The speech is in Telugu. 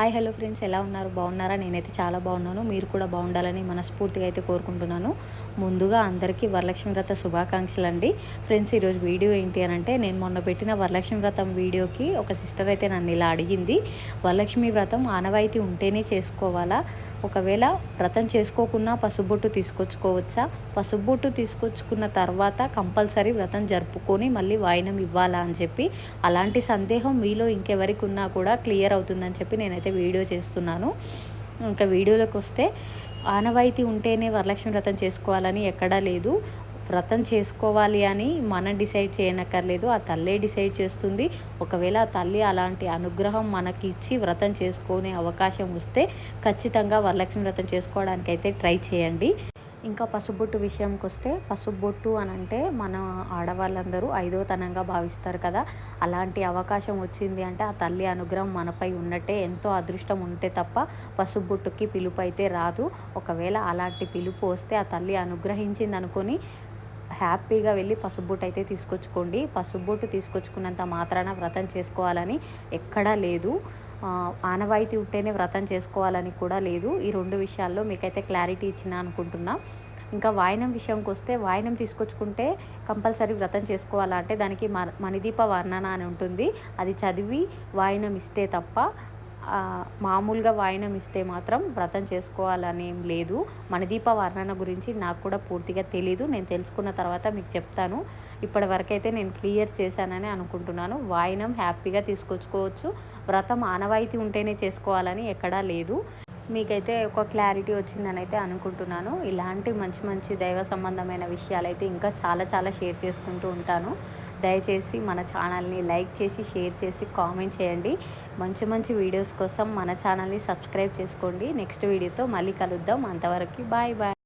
హాయ్ హలో ఫ్రెండ్స్ ఎలా ఉన్నారు? బాగున్నారా? నేనైతే చాలా బాగున్నాను. మీరు కూడా బాగుండాలని మనస్ఫూర్తిగా అయితే కోరుకుంటున్నాను. ముందుగా అందరికీ వరలక్ష్మి వ్రత శుభాకాంక్షలు అండి. ఫ్రెండ్స్ ఈరోజు వీడియో ఏంటి అని అంటే నేను మొన్న పెట్టిన వరలక్ష్మి వ్రతం వీడియోకి ఒక సిస్టర్ అయితే నన్ను ఇలా అడిగింది. వరలక్ష్మి వ్రతం ఆనవాయితీ ఉంటేనే చేసుకోవాలా? ఒకవేళ వ్రతం చేసుకోకున్నా పసుబొట్టు తీసుకొచ్చుకోవచ్చా? పసుబొట్టు తీసుకొచ్చుకున్న తర్వాత కంపల్సరీ వ్రతం జరుపుకొని మళ్ళీ వాయినం ఇవ్వాలా అని చెప్పి అలాంటి సందేహం మీలో ఇంకెవరికి ఉన్నా కూడా క్లియర్ అవుతుందని చెప్పి నేనైతే వీడియో చేస్తున్నాను. ఇంకా వీడియోలోకి వస్తే ఆనవాయితీ ఉంటేనే వరలక్ష్మి వ్రతం చేసుకోవాలని ఎక్కడా లేదు. వ్రతం చేసుకోవాలి అని మనం డిసైడ్ చేయనక్కర్లేదు. ఆ తల్లే డిసైడ్ చేస్తుంది. ఒకవేళ ఆ తల్లి అలాంటి అనుగ్రహం మనకి ఇచ్చి వ్రతం చేసుకునే అవకాశం వస్తే ఖచ్చితంగా వరలక్ష్మి వ్రతం చేసుకోవడానికి అయితే ట్రై చేయండి. ఇంకా పసుబొట్టు విషయంకి వస్తే పసుబొట్టు అని అంటే మన ఆడవాళ్ళందరూ ఐదో తనంగా భావిస్తారు కదా. అలాంటి అవకాశం వచ్చింది అంటే ఆ తల్లి అనుగ్రహం మనపై ఉన్నట్టే ఎంతో అదృష్టం ఉంటే తప్ప పసుబొట్టుకి పిలుపు అయితే రాదు. ఒకవేళ అలాంటి పిలుపు వస్తే ఆ తల్లి అనుగ్రహించింది అనుకొని హ్యాపీగా వెళ్ళి పసుబొట్టు అయితే తీసుకొచ్చుకోండి. పసుబొట్టు తీసుకొచ్చుకున్నంత మాత్రాన వ్రతం చేసుకోవాలని ఎక్కడా లేదు. ఆనవాయితీ ఉంటేనే వ్రతం చేసుకోవాలని కూడా లేదు. ఈ రెండు విషయాల్లో మీకైతే క్లారిటీ ఇచ్చిన అనుకుంటున్నా. ఇంకా వాయనం విషయంకి వస్తే వాయనం తీసుకొచ్చుకుంటే కంపల్సరీ వ్రతం చేసుకోవాలంటే దానికి మణిదీప వర్ణన అని ఉంటుంది. అది చదివి వాయనం ఇస్తే తప్ప మామూలుగా వాయినం ఇస్తే మాత్రం వ్రతం చేసుకోవాలని ఏం లేదు. మణిదీప వర్ణన గురించి నాకు కూడా పూర్తిగా తెలీదు. నేను తెలుసుకున్న తర్వాత మీకు చెప్తాను. ఇప్పటి వరకైతే నేను క్లియర్ చేశానని అనుకుంటున్నాను. వాయినం హ్యాపీగా తీసుకొచ్చుకోవచ్చు. వ్రతం ఆనవాయితీ ఉంటేనే చేసుకోవాలని ఎక్కడా లేదు. మీకైతే ఒక క్లారిటీ వచ్చిందని అయితే అనుకుంటున్నాను. ఇలాంటి మంచి మంచి దైవ సంబంధమైన విషయాలు అయితే ఇంకా చాలా చాలా షేర్ చేసుకుంటూ ఉంటాను. దయచేసి మన ఛానల్ని లైక్ చేసి షేర్ చేసి కామెంట్ చేయండి. మంచి మంచి వీడియోస్ కోసం మన ఛానల్ని సబ్స్క్రైబ్ చేసుకోండి. నెక్స్ట్ వీడియోతో మళ్ళీ కలుద్దాం. అంతవరకు బాయ్ బాయ్.